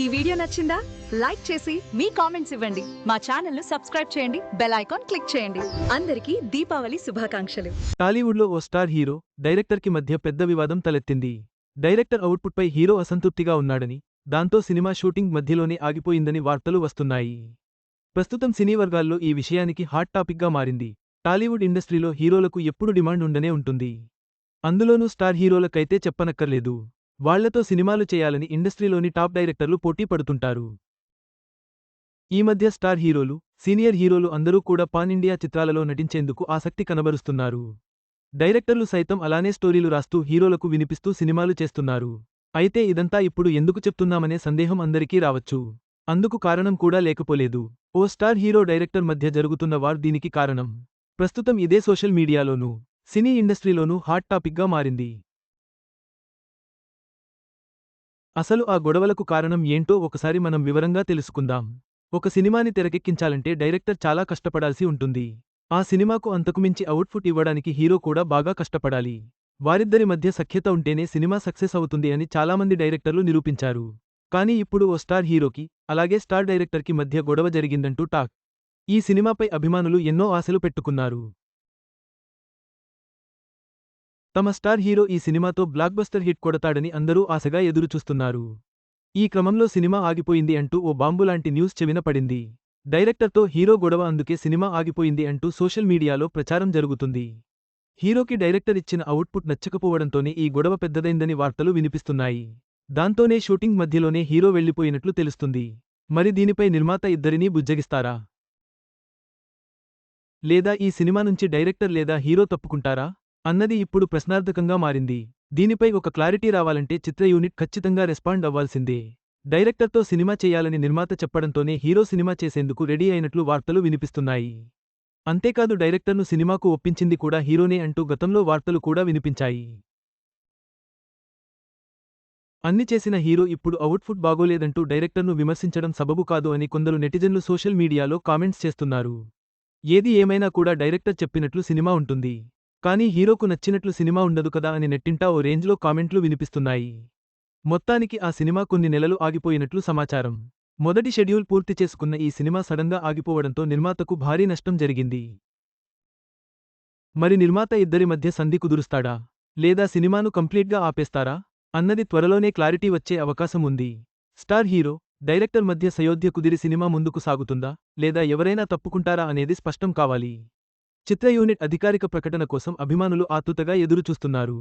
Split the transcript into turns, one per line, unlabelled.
ఈ వీడియో నచ్చిందా? లైక్ చేసి మీ కామెంట్స్ ఇవ్వండి. మా ఛానల్ను సబ్స్క్రైబ్ చేయండి. బెల్ ఐకాన్ క్లిక్ చేయండి. అందరికీ దీపావళి శుభాకాంక్షలు.
టాలీవుడ్లో ఓ స్టార్ హీరో డైరెక్టర్కి మధ్య పెద్ద వివాదం తలెత్తింది. డైరెక్టర్ అవుట్పుట్పై హీరో అసంతృప్తిగా ఉన్నాడని దాంతో సినిమా షూటింగ్ మధ్యలోనే ఆగిపోయిందని వార్తలు వస్తున్నాయి. ప్రస్తుతం సినీ వర్గాల్లో ఈ విషయానికి హాట్ టాపిక్గా మారింది. టాలీవుడ్ ఇండస్ట్రీలో హీరోలకు ఎప్పుడు డిమాండ్ ఉండనే ఉంటుంది. అందులోనూ స్టార్ హీరోలకైతే చెప్పనక్కర్లేదు. వాళ్ళతో సినిమాలు చేయాలని ఇండస్ట్రీలోని టాప్ డైరెక్టర్లు పోటీ పడుతుంటారు. ఈ మధ్య స్టార్ హీరోలు సీనియర్ హీరోలు అందరూ కూడా పాన్ ఇండియా చిత్రాలలో నటించేందుకు ఆసక్తి కనబరుస్తున్నారు. డైరెక్టర్లు సైతం అలానే స్టోరీలు రాస్తూ హీరోలకు వినిపిస్తూ సినిమాలు చేస్తున్నారు. అయితే ఇదంతా ఇప్పుడు ఎందుకు చెప్తున్నామనే సందేహం అందరికీ రావచ్చు. అందుకు కారణం కూడా లేకపోలేదు. ఓ స్టార్ హీరో డైరెక్టర్ మధ్య జరుగుతున్న వార్ దీనికి కారణం. ప్రస్తుతం ఇదే సోషల్ మీడియాలోనూ సినీ ఇండస్ట్రీలోనూ హాట్ టాపిక్గా మారింది. అసలు ఆ గొడవలకు కారణం ఏంటో ఒకసారి మనం వివరంగా తెలుసుకుందాం. ఒక సినిమాని తెరకెక్కించాలంటే డైరెక్టర్ చాలా కష్టపడాల్సి ఉంటుంది. ఆ సినిమాకు అంతకుమించి అవుట్పుట్ ఇవ్వడానికి హీరో కూడా బాగా కష్టపడాలి. వారిద్దరి మధ్య సఖ్యత ఉంటేనే సినిమా సక్సెస్ అవుతుంది అని చాలామంది డైరెక్టర్లు నిరూపించారు. కానీ ఇప్పుడు ఓ స్టార్ హీరోకి అలాగే స్టార్ డైరెక్టర్కి మధ్య గొడవ జరిగిందంటూ టాక్. ఈ సినిమాపై అభిమానులు ఎన్నో ఆశలు పెట్టుకున్నారు. తమ స్టార్ హీరో ఈ సినిమాతో బ్లాక్బస్టర్ హిట్ కొడతాడని అందరూ ఆశగా ఎదురుచూస్తున్నారు. ఈ క్రమంలో సినిమా ఆగిపోయింది అంటూ ఓ బాంబులాంటి న్యూస్ చెవిన పడింది. డైరెక్టర్తో హీరో గొడవ అందుకే సినిమా ఆగిపోయింది అంటూ సోషల్ మీడియాలో ప్రచారం జరుగుతుంది. హీరోకి డైరెక్టర్ ఇచ్చిన అవుట్పుట్ నచ్చకపోవడంతోనే ఈ గొడవ పెద్దదైందని వార్తలు వినిపిస్తున్నాయి. దాంతోనే షూటింగ్ మధ్యలోనే హీరో వెళ్ళిపోయినట్లు తెలుస్తుంది. మరి దీనిపై నిర్మాత ఇద్దరినీ బుజ్జగిస్తారా? లేదా ఈ సినిమా నుంచి డైరెక్టర్ లేదా హీరో తప్పుకుంటారా? అన్నది ఇప్పుడు ప్రశ్నార్థకంగా మారింది. దీనిపై ఒక క్లారిటీ రావాలంటే చిత్ర యూనిట్ ఖచ్చితంగా రెస్పాండ్ అవ్వాల్సిందే. డైరెక్టర్తో సినిమా చేయాలని నిర్మాత చెప్పడంతోనే హీరో సినిమా చేసేందుకు రెడీ అయినట్లు వార్తలు వినిపిస్తున్నాయి. అంతేకాదు డైరెక్టర్ను సినిమాకు ఒప్పించింది కూడా హీరోనే అంటూ గతంలో వార్తలు కూడా వినిపించాయి. అన్ని చేసిన హీరో ఇప్పుడు అవుట్ఫుట్ బాగోలేదంటూ డైరెక్టర్ను విమర్శించడం సబబు కాదు అని కొందరు నెటిజన్లు సోషల్ మీడియాలో కామెంట్స్ చేస్తున్నారు. ఏది ఏమైనా కూడా డైరెక్టర్ చెప్పినట్లు సినిమా ఉంటుంది. కానీ హీరోకు నచ్చినట్లు సినిమా ఉండదు కదా అని నెట్టింటా ఓ రేంజ్లో కామెంట్లు వినిపిస్తున్నాయి. మొత్తానికి ఆ సినిమా కొన్ని నెలలు ఆగిపోయినట్లు సమాచారం. మొదటి షెడ్యూల్ పూర్తి చేసుకున్న ఈ సినిమా సడన్గా ఆగిపోవడంతో నిర్మాతకు భారీ నష్టం జరిగింది. మరి నిర్మాత ఇద్దరి మధ్య సంధి కుదురుస్తాడా? లేదా సినిమాను కంప్లీట్గా ఆపేస్తారా? అన్నది త్వరలోనే క్లారిటీ వచ్చే అవకాశం ఉంది. స్టార్ హీరో డైరెక్టర్ మధ్య సయోధ్య కుదిరి సినిమా ముందుకు సాగుతుందా? లేదా ఎవరైనా తప్పుకుంటారా అనేది స్పష్టం కావాలి. చిత్ర యూనిట్ అధికారిక ప్రకటన కోసం అభిమానులు ఆతృతగా ఎదురుచూస్తున్నారు.